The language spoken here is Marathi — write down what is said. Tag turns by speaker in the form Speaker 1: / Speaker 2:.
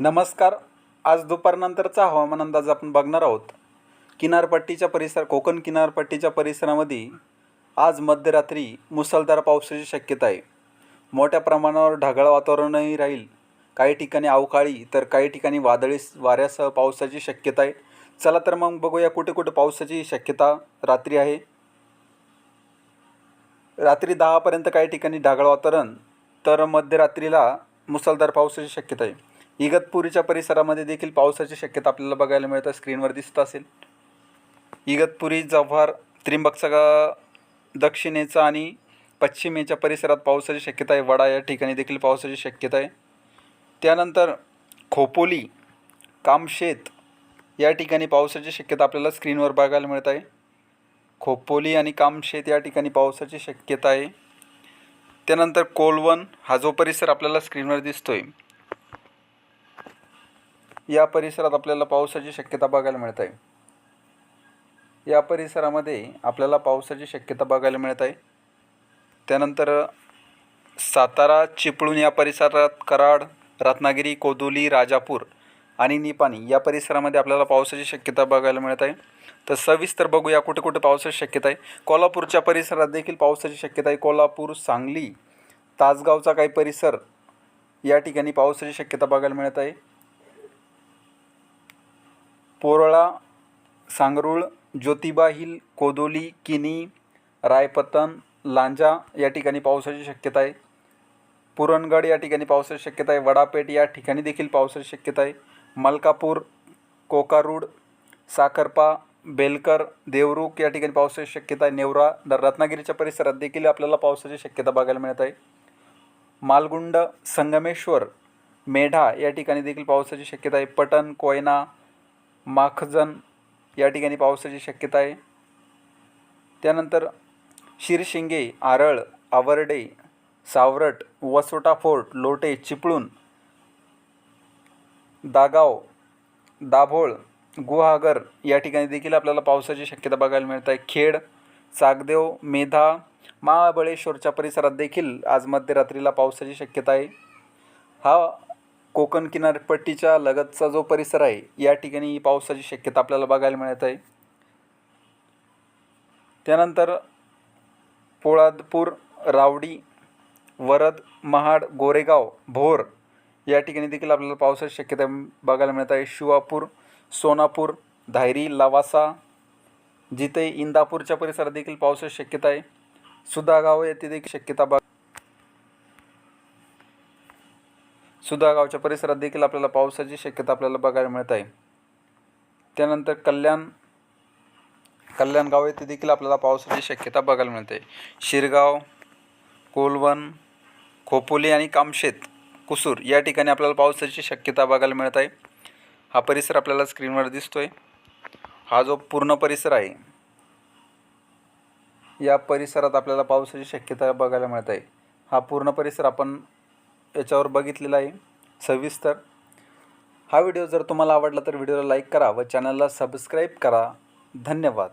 Speaker 1: नमस्कार. आज दुपारनंतरचा हवामान अंदाज आपण बघणार आहोत. किनारपट्टीच्या परिसर कोकण किनारपट्टीच्या परिसरामध्ये आज मध्यरात्री मुसळधार पावसाची शक्यता आहे. मोठ्या प्रमाणावर ढगाळ वातावरणही राहील. काही ठिकाणी अवकाळी तर काही ठिकाणी वादळी वाऱ्यासह पावसाची शक्यता आहे. चला तर मग बघूया कुठे कुठे पावसाची शक्यता रात्री आहे. रात्री दहापर्यंत काही ठिकाणी ढगाळ वातावरण तर मध्यरात्रीला मुसळधार पावसाची शक्यता आहे. इगतपुरीच्या परिसरामध्ये देखील पावसाची शक्यता आपल्याला बघायला मिळतं स्क्रीनवर दिसत असेल. इगतपुरी जव्हार त्रिंबकसगा दक्षिणेचा आणि पश्चिमेच्या परिसरात पावसाची शक्यता आहे. वडा या ठिकाणी देखील पावसाची शक्यता आहे. त्यानंतर खोपोली कामशेत या ठिकाणी पावसाची शक्यता आपल्याला स्क्रीनवर बघायला मिळत आहे. खोपोली आणि कामशेत या ठिकाणी पावसाची शक्यता आहे. त्यानंतर कोलवण हा जो परिसर आपल्याला स्क्रीनवर दिसतो आहे या परिसरात आपल्याला पावसाची शक्यता बघायला मिळत आहे. या परिसरामध्ये आपल्याला पावसाची शक्यता बघायला मिळत आहे. त्यानंतर सातारा चिपळूण या परिसरात कराड रत्नागिरी कोदोली राजापूर आणि निपाणी या परिसरामध्ये आपल्याला पावसाची शक्यता बघायला मिळत आहे. तर सविस्तर बघूया कुठे कुठे पावसाची शक्यता आहे. कोल्हापूरच्या परिसरात देखील पावसाची शक्यता आहे. कोल्हापूर सांगली तासगावचा काही परिसर या ठिकाणी पावसाची शक्यता बघायला मिळत आहे. पोरळा सांगरूळ ज्योतिबा हिल कोदोली किनी रायपतन लांजा या ठिकाणी पावसाची शक्यता आहे. पुरणगड या ठिकाणी पावसाची शक्यता आहे. वडापेठ या ठिकाणी देखील पावसाची शक्यता आहे. मलकापूर कोकारूड साखरपा बेलकर देवरुख या ठिकाणी पावसाची शक्यता आहे. नेवरा रत्नागिरीच्या परिसरात देखील आपल्याला पावसाची शक्यता बघायला मिळत आहे. मालगुंड संगमेश्वर मेढा या ठिकाणी देखील पावसाची शक्यता आहे. पटण कोयना माखजन या ठिकाणी पावसाची शक्यता आहे. त्यानंतर शिरशिंगे आरळ आवरडे सावरट वसोटा फोर्ट लोटे चिपळूण दागाव दाभोळ गुहागर या ठिकाणी देखील आपल्याला पावसाची शक्यता बघायला मिळत आहे. खेड चागदेव मेधा महाबळेश्वरच्या परिसरात देखील आज मध्यरात्रीला पावसाची शक्यता आहे. हा कोकण किनारपट्टीच्या लगतचा जो परिसर आहे या ठिकाणी पावसाची शक्यता आपल्याला बघायला मिळत आहे. त्यानंतर पोळादपूर रावडी वरद महाड गोरेगाव भोर या ठिकाणी देखील आपल्याला पावसाची शक्यता बघायला मिळत आहे. शिवापूर सोनापूर धायरी लवासा जिथे इंदापूरच्या परिसरात देखील पावसाची शक्यता आहे. सुधागाव येथे देखील शक्यता बघ सुधागावच्या परिसरात देखील आपल्याला पावसाची शक्यता आपल्याला बघायला मिळत आहे. त्यानंतर कल्याण कल्याणगाव येथे देखील आपल्याला पावसाची शक्यता बघायला मिळते शिरगाव कोलवण खोपोली आणि कामशेत कुसूर या ठिकाणी आपल्याला पावसाची शक्यता बघायला मिळत आहे. हा परिसर आपल्याला स्क्रीनवर दिसतो आहे हा जो पूर्ण परिसर आहे या परिसरात आपल्याला पावसाची शक्यता बघायला मिळत आहे. हा पूर्ण परिसर आपण याच्यावर बघितलेला आहे. सविस्तर. हा व्हिडिओ जर तुम्हाला आवडला तर व्हिडिओला लाईक करा व चॅनलला सबस्क्राईब करा. धन्यवाद.